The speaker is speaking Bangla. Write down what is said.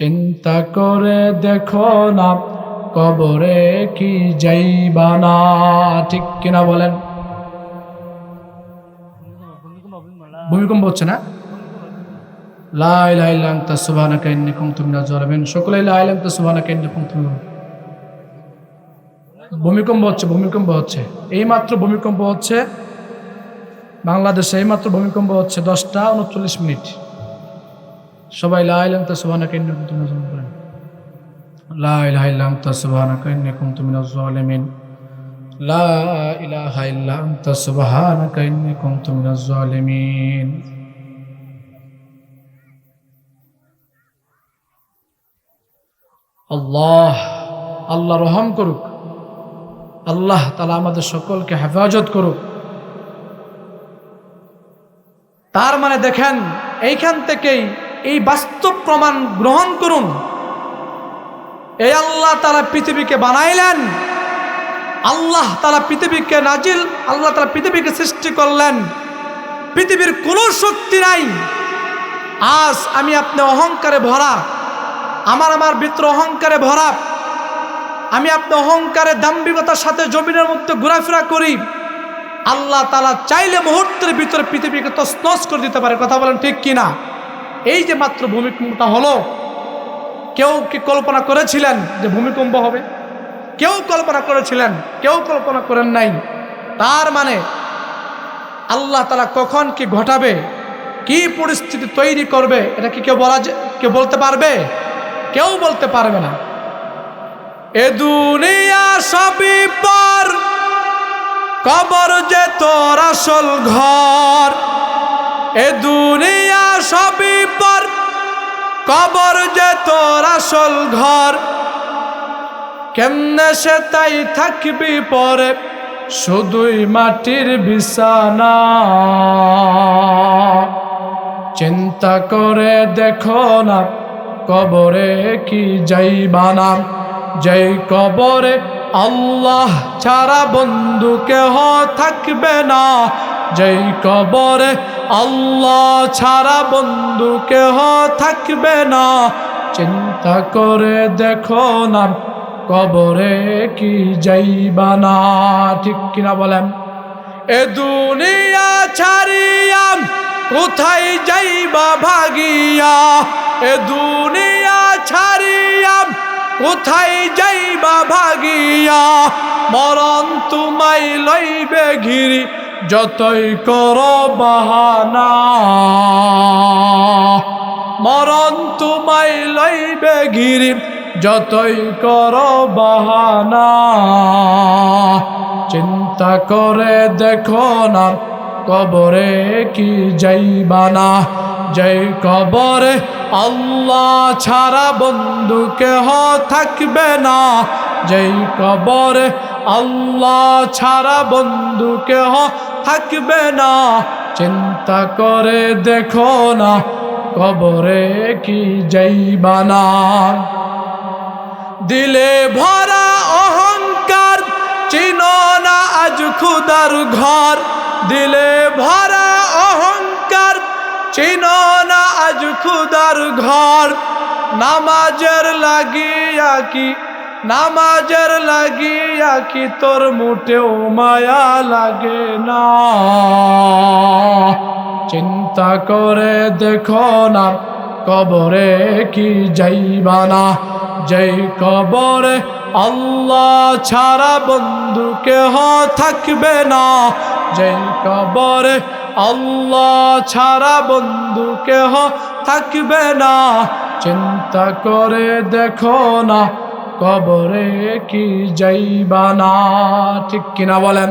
চিন্তা করে দেখো না, কবরে কি যাইবা না, ঠিক কিনা বলেন? ভূমিকম্প হচ্ছে না? লাই লাই লাং তা সুবানা কাইন্নি কুম তুমি না জলবেন সকলে লাই লাং তা সুবানা কাইন্নি কুম তুমি ভূমিকম্প হচ্ছে ভূমিকম্প হচ্ছে। এই মাত্র ভূমিকম্প হচ্ছে, বাংলাদেশে এই মাত্র ভূমিকম্প হচ্ছে দশটা উনচল্লিশ মিনিট। সবাই লাইলাম তা ইন্নী কুনতু মিনাজ জালিমিন। লা ইলাহা ইল্লা আনতা সুবহানাকা ইন্নী মিনাজ জালিমিন। লা ইলাহা ইল্লা আনতা সুবহানাকা ইন্নী মিনাজ আল্লাহ আল্লাহ রহম করুক। আল্লাহ তালা আমাদের সকলকে হেফাজত করুক। তার মানে দেখেন, এইখান থেকেই এই বাস্তব প্রমাণ গ্রহণ করুন। এই আল্লাহ তারা পৃথিবীকে বানাইলেন। আল্লাহ তারা পৃথিবীকে নাজিল, আল্লাহ তারা পৃথিবীকে সৃষ্টি করলেন। পৃথিবীর কোনো শক্তি নাই। আজ আমি আপনি অহংকারে ভরা। আমার আমার ভিতর অহংকারে ভরা। আমি আপনি অহংকারে দাম্ভিকতার সাথে জমিনের মধ্যে ঘোরাফেরা করি। আল্লাহ তালা চাইলে মুহূর্তের ভিতরে পৃথিবীকে তসনস করে দিতে পারে। কথা বলেন ঠিক কিনা? এই যে মাত্র ভূমিকম্পটা হলো, কেউ কি কল্পনা করেছিলেন যে ভূমিকম্প হবে? কেউ কল্পনা করেছিলেন, কেউ কল্পনা করেন নাই। তার মানে আল্লাহ তালা কখন কি ঘটাবে, কি পরিস্থিতি তৈরি করবে, এটা কি কেউ বলা কেউ বলতে পারবে? কেউ বলতে পারবে না। এ দুনিয়া সবই পর, কবর যে তোর আসল ঘর। এ দুনিয়া সবই পর, কবর যে তোর আসল ঘর। কেমনে সে তাই থাকবি পরে, শুধুই মাটির বিছানা। চিন্তা করে দেখো না, কবরে কি যাইবা না। যেই কবরে আল্লাহ ছাড়া বন্ধু কেহ থাকবে না যেই কবরে আল্লাহ ছাড়া বন্ধু কেহ থাকবে না। চিন্তা করে দেখো না, কবরে কি যাইবা না, ঠিক কিনা বলেন? এ দুনিয়া ছাড়িয়া কোথায় যাইবা ভাগিয়া? এ দুনিয়া ছাড়িয়া কোথায় যাইবা ভাগিয়া? মরণ তুমাই লইবে ঘিরি যতই কর বাহানা, মরণ তুমাই লইবে ঘিরি যতই কর বাহানা, চিন্তা করে দেখো না, কবরে কি যাইবা না। যেই কবরে আল্লাহ ছাড়া বন্ধু কেহ থাকবে না, যেই কবরে আল্লাহ ছাড়া বন্ধু কেহ থাকবে না। চিন্তা করে দেখো না, কবরে কি যাইবা না। দিলে ভরা অহংকার, চিন না আজ খুদার ঘর। দিলে ভরা অহংকার, চিন না আজ খুদার ঘর। নামাজের লাগিয়া কি নামাজের লাগিয়া কি তোর মুটেও মায়া লাগে না? চিন্তা করে দেখো না, কবরে কি যাইবা না? যেই কবরে আল্লাহ ছাড়া বন্ধু কেহ থাকবে না। যেই কবরে আল্লাহ ছাড়া বন্ধু কেহ থাকবে না। চিন্তা করে দেখো না কবরে কি যাইবা না? ঠিক কিনা বলেন।